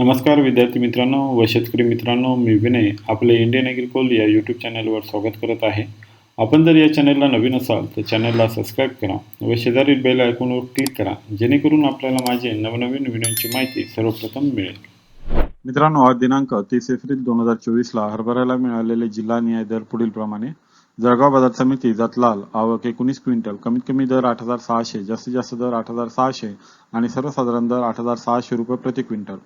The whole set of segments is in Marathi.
नमस्कार विद्यार्थी मित्रांनो व शेतकरी मित्रांनो मी विनय आपले इंडियन ॲग्रिकोल या यूट्यूब चॅनलवर स्वागत करत आहे. आपण जर या चॅनलला नवीन असाल तर चॅनलला सबस्क्राईब करा व शेजारील बेल आयकॉनवर क्लिक करा जेणेकरून आपल्याला माझे नवनवीन व्हिडिओची माहिती सर्वप्रथम मिळेल. मित्रांनो आज दिनांक तीस एप्रिल दोन हजार चोवीसला हरभऱ्याला मिळालेले जिल्हा न्याय दर पुढील प्रमाणे जळगाव बाजार समिती जतलाल आवक एकोणीस क्विंटल कमीत कमी दर आठ हजार सहाशे जास्तीत जास्त दर आठ हजार सहाशे आणि सर्वसाधारण दर आठ हजार सहाशे रुपये प्रति क्विंटल.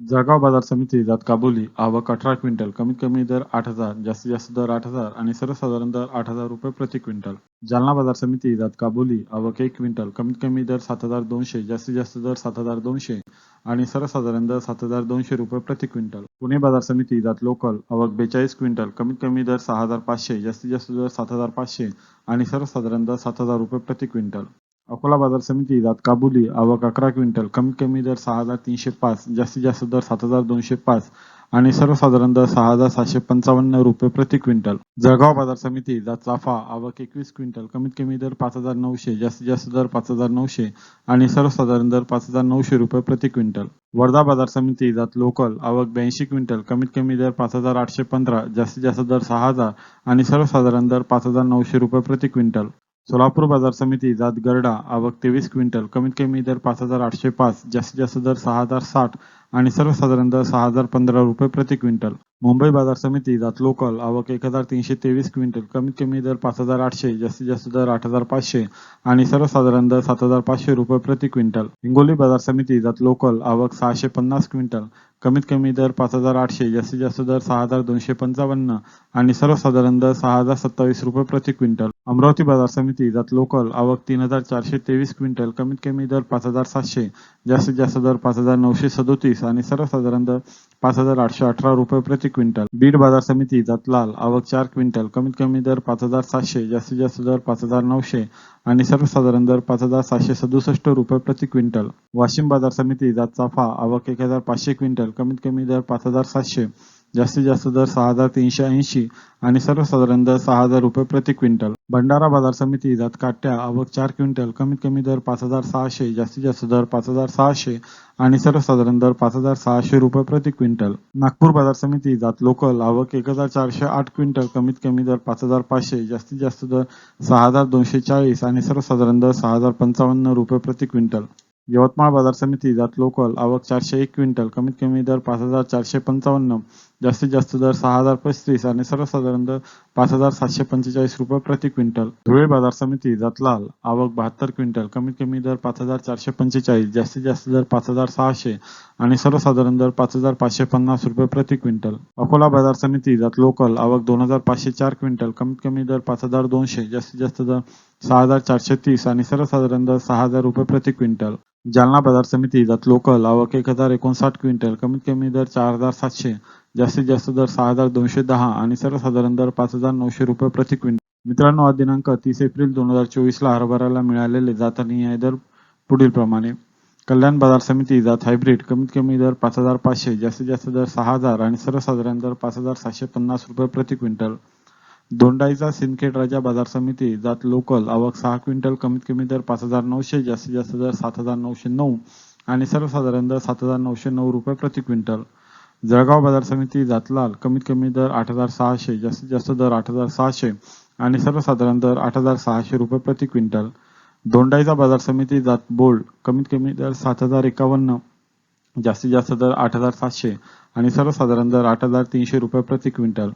जळगाव बाजार समिती जात काबोली आवक अठरा क्विंटल कमीत कमी दर आठ हजार जास्तीत जास्त दर आठ हजार आणि सर्वसाधारण दर आठ हजार रुपये प्रति क्विंटल. जालना बाजार समिती जात काबोली आवक एक क्विंटल कमीत कमी दर सात हजार दोनशे जास्तीत जास्त दर सात हजार दोनशे आणि सर्वसाधारण दर सात हजार दोनशे रुपये प्रति क्विंटल. पुणे बाजार समिती जात लोकल आवक बेचाळीस क्विंटल कमीत कमी दर सहा हजार पाचशे जास्तीत जास्त दर सात हजार पाचशे आणि सर्वसाधारण दर सात हजार रुपये प्रति क्विंटल. अकोला बाजार समिती जात काबुली आवक अकरा क्विंटल कमीत कमी दर सहा हजार तीनशे पाच जास्तीत जास्त दर सात हजार दोनशे पाच आणि सर्वसाधारण दर सहा हजार सातशे पंचावन्न रुपये प्रति क्विंटल. जळगाव बाजार समिती जात चाफा आवक एकवीस क्विंटल कमीत कमी दर पाच हजार नऊशे जास्तीत जास्त दर पाच हजार नऊशे आणि सर्वसाधारण दर पाच हजार नऊशे रुपये प्रति क्विंटल. वर्धा बाजार समिती जात लोकल आवक ब्याऐंशी क्विंटल कमीत कमी दर पाच हजार आठशे पंधरा जास्तीत जास्त दर सहा हजार आणि सर्वसाधारण दर पाच हजार नऊशे रुपये प्रति क्विंटल. सोलापूर बाजार समिती जात गरडा आवक तेवीस क्विंटल कमीत कमी दर पाच हजार आठशे पाच जास्तीत जास्त दर सहा हजार साठ आणि सर्वसाधारण दर सहा हजार पंधरा रुपये प्रति क्विंटल. मुंबई बाजार समिती जात लोकल आवक एक हजार तीनशे तेवीस क्विंटल कमीत कमी दर पाच हजार आठशे जास्तीत जास्त दर आठ हजार पाचशे आणि सर्वसाधारण दर सात हजार पाचशे रुपये प्रति क्विंटल. हिंगोली बाजार समिती जात लोकल आवक सहाशे पन्नास क्विंटल कमीत कमी दर पाच हजार आठशे जास्तीत जास्त दर सहा हजार दोनशे पंचावन्न आणि सर्वसाधारण दर सहा हजार सत्तावीस रुपये प्रति क्विंटल. अमरावती बाजार समिती जात लोकल आवक तीन हजार चारशे तेवीस क्विंटल कमीत कमी दर पाच हजार सातशे जास्तीत जास्त दर पाच हजार नऊशे सदोतीस आणि सर्वसाधारण दर पाच हजार आठशे अठरा रुपये प्रति क्विंटल. बीड बाजार समिती जात लाल आवक चार क्विंटल कमीत कमी दर पाच हजार सातशे जास्तीत जास्त दर पाच हजार नऊशे आणि सर्वसाधारण दर पाच हजार सातशे सदुसष्ट रुपये प्रति क्विंटल. वाशिम बाजार समिती जात चाफा आवक एक हजार पाचशे क्विंटल कमीत कमी दर पाच हजार सातशे जास्तीत जास्त दर सहा हजार तीनशे ऐंशी आणि सर्वसाधारण दर सहा हजार रुपये प्रति क्विंटल. भंडारा बाजार समिती जात काट्या आवक चार क्विंटल कमीत कमी दर पाच हजार सहाशे जास्तीत जास्त दर पाच हजार सहाशे आणि सर्वसाधारण दर पाच हजार सहाशे रुपये प्रति क्विंटल. नागपूर बाजार समिती जात लोकल आवक एक हजार चारशे आठ क्विंटल कमीत कमी दर पाच हजार पाचशे जास्तीत जास्त दर सहा हजार दोनशे चाळीस आणि सर्वसाधारण दर सहा हजार पंचावन्न रुपये प्रति क्विंटल. यवतमाळ बाजार समिती जात लोकल आवक चारशे एक क्विंटल कमीत कमी दर पाच हजार चारशे पंचावन्न जास्तीत जास्त दर सहा हजार पस्तीस आणि सर्वसाधारण दर पाच हजार सातशे पंचेचाळीस रुपये प्रति क्विंटल. धुळे बाजार समिती जातलाल आवक बहात्तर क्विंटल कमीत कमी दर पाच हजार चारशे पंचेचाळीस जास्तीत जास्त दर पाच हजार सहाशे आणि सर्वसाधारण दर पाच हजार पाचशे पन्नास रुपये प्रति क्विंटल. अकोला बाजार समिती जात लोकल आवक दोन हजार पाचशे चार क्विंटल कमीत कमी दर पाच हजार दोनशे जास्तीत जास्त दर सहा हजार चारशे तीस आणि सर्वसाधारण दर सहा हजार रुपये प्रति क्विंटल. जालना बाजार समिती जात लोकल. आवक एक हजार एकोणसाठ क्विंटल. कमीत कमी दर चार हजार सातशे. जास्तीत जास्त दर सहा हजार दोनशे दहा आणि सर्वसाधारण दर पाच हजार नऊशे रुपये प्रति क्विंटल. मित्रांनो आज दिनांक तीस एप्रिल दोन हजार चोवीसला हरभऱ्याला मिळालेले जात आणि दर पुढील प्रमाणे. कल्याण बाजार समिती जात हायब्रिड. कमीत कमी दर पाच हजार पाचशे. जास्तीत जास्त दर सहा हजार आणि सर्वसाधारण दर पाच हजार सातशे पन्नास रुपये प्रति क्विंटल. दोंडाईचा सिंदखेड राजा बाजार समिती जात लोकल आवक सहा क्विंटल कमीत कमी दर पाच हजार नऊशे जास्तीत जास्त दर सात हजार नऊशे नऊ आणि सर्वसाधारण दर सात हजार नऊशे नऊ रुपये प्रति क्विंटल. जळगाव बाजार समिती जातलाल कमीत कमी दर आठ हजार सहाशे जास्तीत जास्त दर आठ हजार सहाशे आणि सर्वसाधारण दर आठ हजार सहाशे रुपये प्रति क्विंटल. दोंडाईचा बाजार समिती जात बोल्ड कमीत कमी दर सात हजार एकावन्न जास्तीत जास्त दर आठ हजार सातशे आणि सर्वसाधारण दर आठ हजार तीनशे रुपये प्रति क्विंटल.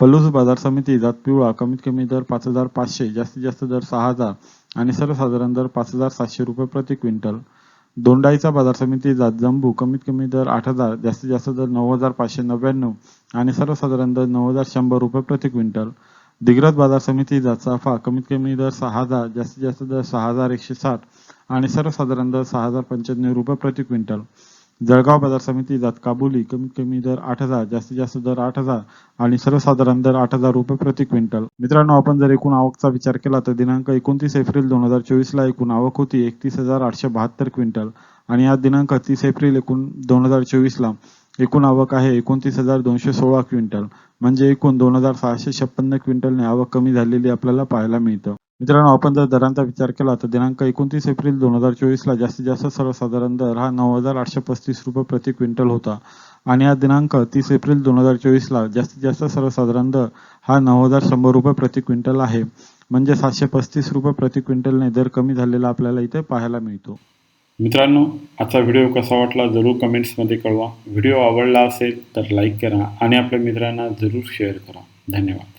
पलूस बाजार समिती जात पिवळा कमीत कमी दर पाच हजार पाचशे जास्तीत जास्त दर सहा हजार आणि सर्वसाधारण दर पाच हजार सातशे रुपये प्रति क्विंटल. दोंडाईचा बाजार समिती जात जंबू कमीत कमी दर आठ हजार जास्तीत जास्त दर नऊ हजार पाचशे नव्याण्णव आणि सर्वसाधारण दर नऊ हजार शंभर रुपये प्रति क्विंटल. दिग्रज बाजार समिती जात चाफा कमीत कमी दर सहा हजार जास्तीत जास्त दर सहा हजार एकशे साठ आणि सर्वसाधारण दर सहा हजार पंच्याण्णव रुपये प्रति क्विंटल. जळगाव बाजार समिती जात काबुली कमीत कमी दर आठ हजार जास्तीत जास्त दर आठ हजार आणि सर्वसाधारण दर आठ हजार रुपये प्रति क्विंटल. मित्रांनो आपण जर एकूण आवकचा विचार केला तर दिनांक एकोणतीस एप्रिल दोन हजार चोवीस ला एकूण आवक होती एकतीस हजार आठशे बहात्तर क्विंटल आणि आज दिनांक तीस एप्रिल एकूण दोन हजार चोवीस ला एकूण आवक आहे एकोणतीस हजार दोनशे सोळा क्विंटल. म्हणजे एकूण दोन हजार सहाशे छप्पन्न क्विंटलने आवक कमी झालेली आपल्याला पाहायला मिळतं. मित्रांनो आपण जर दरांचा विचार केला तर दिनांक एकोणतीस एप्रिल दोन हजार चोवीसला जास्तीत जास्त सर्वसाधारण दर हा नऊ हजार आठशे पस्तीस रुपये प्रति क्विंटल होता. आणि हा दिनांक तीस एप्रिल दोन हजार चोवीसला जास्तीत जास्त सर्वसाधारण दर हा नऊ हजार शंभर रुपये प्रति क्विंटल आहे. म्हणजे सातशे पस्तीस रुपये प्रति क्विंटलने दर कमी झालेला आपल्याला इथे पाहायला मिळतो. मित्रांनो आजचा व्हिडिओ कसा वाटला जरूर कमेंट्समध्ये कळवा. व्हिडिओ आवडला असेल तर लाईक करा आणि आपल्या मित्रांना जरूर शेअर करा. धन्यवाद.